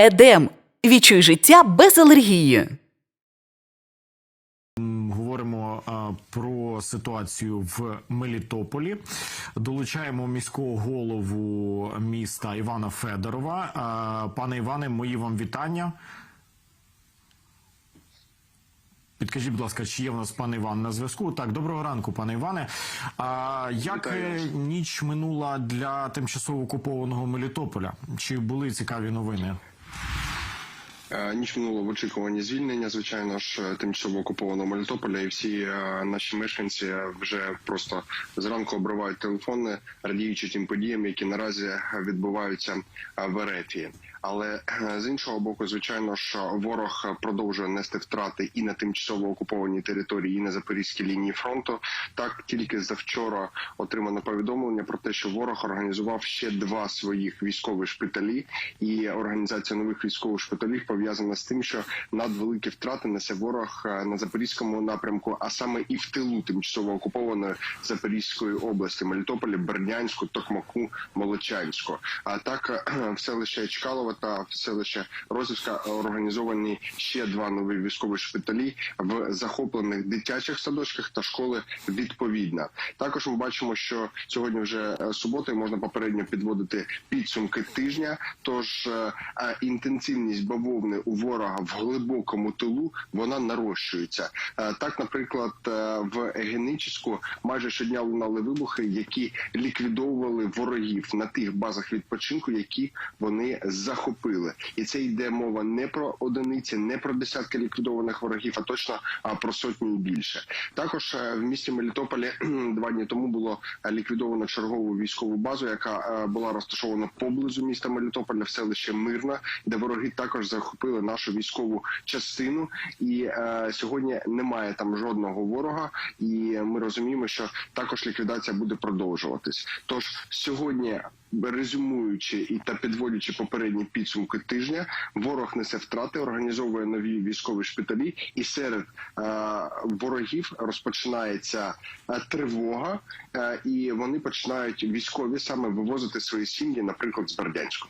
Едем. Відчуй життя без алергії. Говоримо а, про ситуацію в Мелітополі. Долучаємо міського голову міста Івана Федорова. А, Пане Іване, мої вам вітання. Підкажіть, будь ласка, чи є в нас пан Іван на зв'язку? Так, доброго ранку, пане Іване. А як ніч минула для тимчасово окупованого Мелітополя? Чи були цікаві новини? Е, Ніч минула в очікуванні звільнення, звичайно ж, е, тимчасово окупованого Мелітополя, і всі е, наші мешканці вже просто зранку обривають телефони, радіючи тим подіям, які наразі відбуваються в Ерефії. Але з іншого боку, звичайно ж, ворог продовжує нести втрати і на тимчасово окупованій території, і на запорізькій лінії фронту. Так тільки завчора отримано повідомлення про те, що ворог організував ще два своїх військових шпиталі, і організація нових військових шпиталів пов'язана з тим, що надвеликі втрати несе ворог на запорізькому напрямку, а саме і в тилу тимчасово окупованої Запорізької області, Мелітополі, Бердянську, Токмаку, Молочанську. А так е, в селище Чкалова та в селище Розівська організовані ще два нові військові шпиталі в захоплених дитячих садочках та школи відповідно. Також ми бачимо, що сьогодні вже е, субота можна попередньо підводити підсумки тижня. Тож е, інтенсивність бавовни у ворога в глибокому тилу вона нарощується. Е, Так, наприклад, е, в Генічську майже щодня лунали вибухи, які ліквідовували ворогів на тих базах відпочинку, які вони захопили, і це йде мова не про одиниці, не про десятки ліквідованих ворогів, а точно про сотні і більше. Також е, в місті Мелітополі два дні тому було ліквідовано чергову військову базу, яка була розташована поблизу міста Мелітополя в селище Мирна, де вороги також захопили нашу військову частину. І е, сьогодні немає там жодного ворога, і ми розуміємо, що також ліквідація буде продовжуватись. Тож сьогодні. Резюмуючи і та підводячи попередні підсумки тижня, ворог несе втрати, організовує нові військові шпиталі, і серед е, ворогів розпочинається е, тривога, е, і вони починають військові саме вивозити свої сім'ї, наприклад, з Бердянську.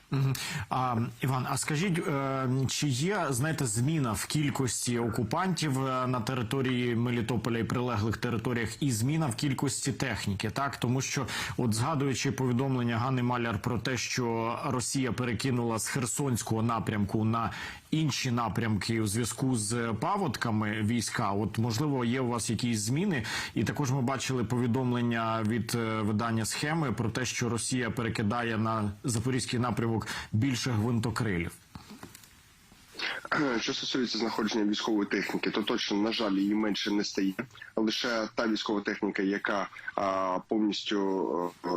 А, Іван, а скажіть, чи є знаєте зміна в кількості окупантів на території Мелітополя і прилеглих територіях, і зміна в кількості техніки? Так, тому що, от згадуючи повідомлення Ганни Маляр про те, що Росія перекинула з Херсонського напрямку на інші напрямки у зв'язку з паводками війська, от можливо є у вас якісь зміни, і також ми бачили повідомлення від е, видання схеми про те, що Росія перекидає на запорізький напрямок більше гвинтокрилів. Що стосується знаходження військової техніки, то точно на жаль її менше не стає. Лише та військова техніка, яка а, повністю а,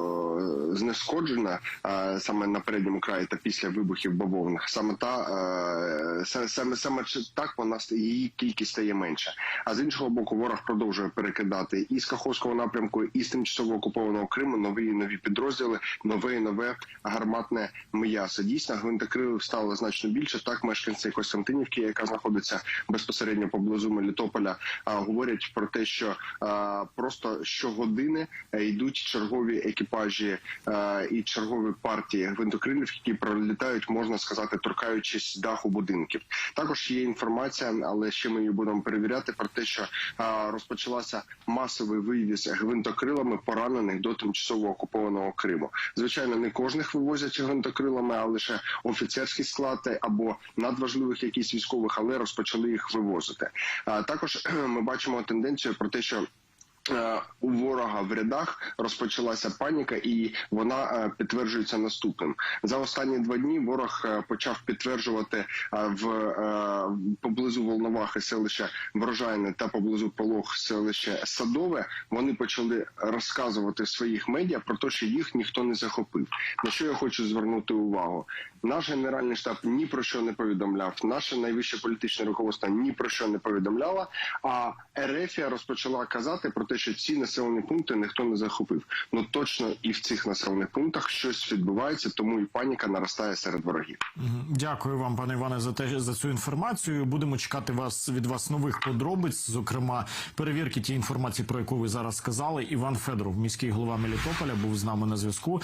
знешкоджена а, саме на передньому краї та після вибухів бавовних, саме та а, саме саме так вона її кількість стає менше. А з іншого боку, ворог продовжує перекидати і з Каховського напрямку, і з тимчасово окупованого Криму нові і нові підрозділи, нове і нове гарматне м'ясо. Дійсно, гвинтокрилів стало значно більше. Так мешканці Костянтинівки, яка знаходиться безпосередньо поблизу Мелітополя, говорять про те, що просто щогодини е, йдуть чергові екіпажі і чергові партії гвинтокрилів, які пролітають, можна сказати, торкаючись даху будинків. Також є інформація, але ще ми її будемо перевіряти про те, що розпочалася масовий вивіз гвинтокрилами поранених до тимчасово окупованого Криму. Звичайно, не кожних вивозять гвинтокрилами, а лише офіцерські склади або надважливих якісь військових, але розпочали їх вивозити. А також ми бачимо тенденцію про те, що у ворога в рядах розпочалася паніка, і вона е, підтверджується наступним. За останні два дні ворог е, почав підтверджувати е, в е, поблизу Волновахи селище Врожайне та поблизу Полог селище Садове. Вони почали розказувати в своїх медіа про те, що їх ніхто не захопив. На що я хочу звернути увагу? Наш генеральний штаб ні про що не повідомляв. Наше найвище політичне руководство ні про що не повідомляло. А Ерефія розпочала казати про те, що ці населені пункти ніхто не захопив. Ну точно і в цих населених пунктах щось відбувається, тому і паніка наростає серед ворогів. Дякую вам, пане Іване, за те за цю інформацію. Будемо чекати вас від вас нових подробиць, зокрема перевірки тієї інформації, про яку ви зараз сказали. Іван Федоров, міський голова Мелітополя, був з нами на зв'язку.